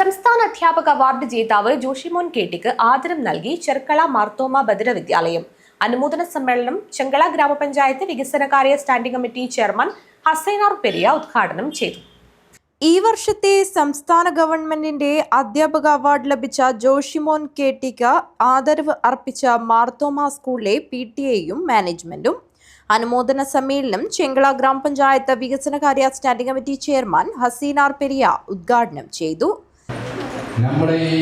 സംസ്ഥാന അധ്യാപക അവാർഡ് ജേതാവ് ജോഷിമോൻ കേട്ടിക്ക് ആദരം നൽകി ചെർക്കള മാർത്തോമ ഭദ്ര വിദ്യാലയം അനുമോദന സമ്മേളനം ചെങ്കള ഗ്രാമപഞ്ചായത്ത് വികസനകാര്യ standing committee chairman Hasainar Periya ഉദ്ഘാടനം ചെയ്തു. ഈ വർഷത്തെ സംസ്ഥാന ഗവൺമെന്റിന്റെ അധ്യാപക അവാർഡ് ലഭിച്ച ജോഷിമോൻ കേട്ടിക്ക് ആദരവ് അർപ്പിച്ച മാർത്തോമ സ്കൂളിലെ പി ടി എയും മാനേജ്മെന്റും. അനുമോദന സമ്മേളനം ചെങ്കള ഗ്രാമപഞ്ചായത്ത് വികസനകാര്യ standing committee chairman Haseenar Periya ഉദ്ഘാടനം ചെയ്തു. നമ്മുടെ ഈ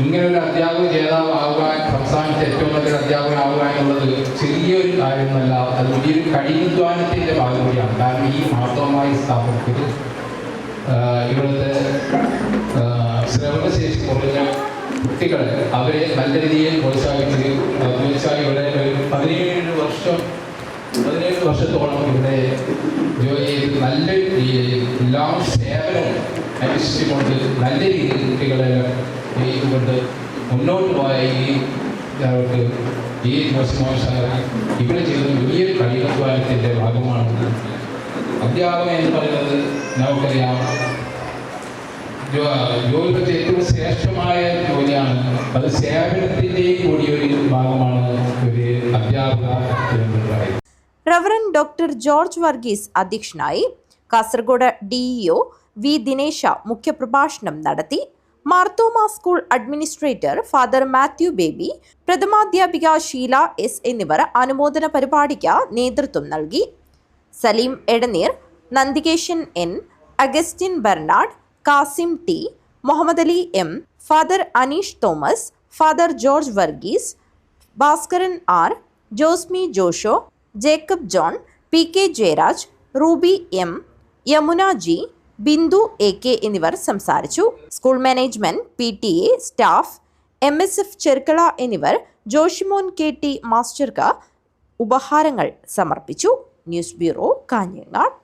ഇങ്ങനൊരു അധ്യാപക ജേതാവ് ആവുക സംസ്ഥാനത്തെ ഏറ്റവും നല്ലൊരു അധ്യാപകനാവുക എന്നുള്ളത് ചെറിയൊരു കാര്യമല്ല അത് വലിയൊരു കഠിനാധ്വാനത്തിന്റെ ഭാഗം കൂടിയാണ് കാരണം ഈ മാർത്തോമായി സ്ഥാപനത്തിൽ ഇവിടുത്തെ ശ്രവണശേഷി കുറഞ്ഞ കുട്ടികളെ അവരെ നല്ല രീതിയിൽ പ്രോത്സാഹിപ്പിച്ച് തീർച്ചയായും ഇവിടെ ഒരു പതിനേഴ് വർഷം പതിനേഴ് വർഷത്തോളം ഇവിടെ ജോലി ചെയ്ത് നല്ല രീതിയിൽ എല്ലാ സേവനവും അനുഷ്ഠിച്ചുകൊണ്ട് നല്ല രീതിയിൽ കുട്ടികളെ ചെയ്തുകൊണ്ട് മുന്നോട്ട് പോയ അവർക്ക് ഈ മോശമോശ ഇവിടെ ചെയ്തത് വലിയ കഠിനാധ്വാനത്തിന്റെ ഭാഗമാണ്. അധ്യാപനം എന്ന് പറയുന്നത് നമുക്കറിയാം. ജോലിപ്പറ്റ ജോലി പറ്റി ഏറ്റവും ശ്രേഷ്ഠമായ ജോലിയാണ്. അത് സേവനത്തിന്റെയും കൂടി ഒരു ഭാഗമാണ് ഒരു അധ്യാപക റവറൻ ഡോക്ടർ ജോർജ് വർഗീസ് അധ്യക്ഷനായി കാസർഗോഡ് ഡിഇഒ വി ദിനേശ മുഖ്യപ്രഭാഷണം നടത്തി. Marthoma school administrator father Mathew Baby പ്രഥമാധ്യാപിക Sheela S എന്നിവർ അനുമോദന പരിപാടിക്ക് നേതൃത്വം നൽകി. Saleem Edaneer Nandikeshan N Augustine Bernard Kasim T Muhammad Ali M father Aneesh Thomas father George Varghese Bhaskaran R Josmi Josho Jacob John P K Jayaraj Ruby M Yamuna G Bindu A K എന്നിവർ സംസാരിച്ചു. School management P T A staff M S F Cherkala എന്നിവർ Joshimon K T മാസ്റ്റർക്ക് ഉപഹാരങ്ങൾ സമർപ്പിച്ചു. News bureau Kanhangad